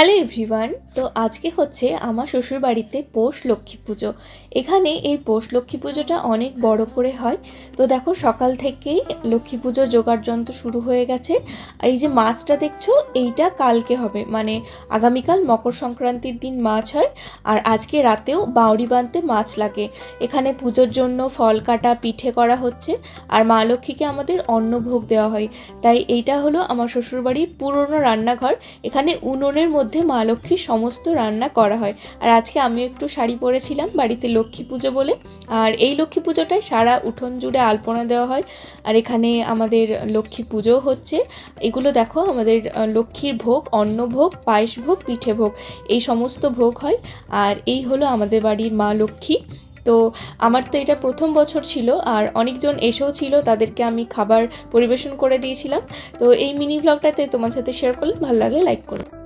Hello everyone, তো আজকে হচ্ছে আমার শ্বশুরবাড়িতে পৌষ লক্ষ্মী পুজো। এখানে এই পৌষ লক্ষ্মী পুজোটা অনেক বড় করে হয়। তো দেখো সকাল থেকেই লক্ষ্মী পুজোর জোগাড় যন্ত্র শুরু হয়ে গেছে। আর এই যে মাছটা দেখছ, এইটা কালকে হবে। মানে আগামীকাল মকর সংক্রান্তির দিন মাছ হয়। আর আজকে রাতেও বাউরি বাঁধতে মাছ লাগে। এখানে পুজোর জন্য ফল কাটা, পিঠে করা হচ্ছে। আর মা লক্ষ্মীকে আমাদের অন্নভোগ দেওয়া হয়। তাই এইটা হলো আমার শ্বশুরবাড়ির পুরনো রান্নাঘর। এখানে উনুনের মধ্যে মা লক্ষ্মীর সমস্ত রান্না করা হয়। আর আজকে আমিও একটু শাড়ি পরেছিলাম বাড়িতে লক্ষ্মী পুজো বলে। আর এই লক্ষ্মী পুজোটায় সারা উঠোন জুড়ে আলপনা দেওয়া হয়। আর এখানে আমাদের লক্ষ্মী পুজো হচ্ছে। এগুলো দেখো, আমাদের লক্ষ্মীর ভোগ, অন্নভোগ, পায়েস ভোগ, পিঠে ভোগ, এই সমস্ত ভোগ হয়। আর এই হলো আমাদের বাড়ির মা লক্ষ্মী। তো আমার তো এটা প্রথম বছর ছিল, আর অনেকজন এসেও ছিল, তাদেরকে আমি খাবার পরিবেশন করে দিয়েছিলাম। তো এই মিনি ব্লগটাতে তোমার সাথে শেয়ার করলে ভালো লাগলে লাইক করো।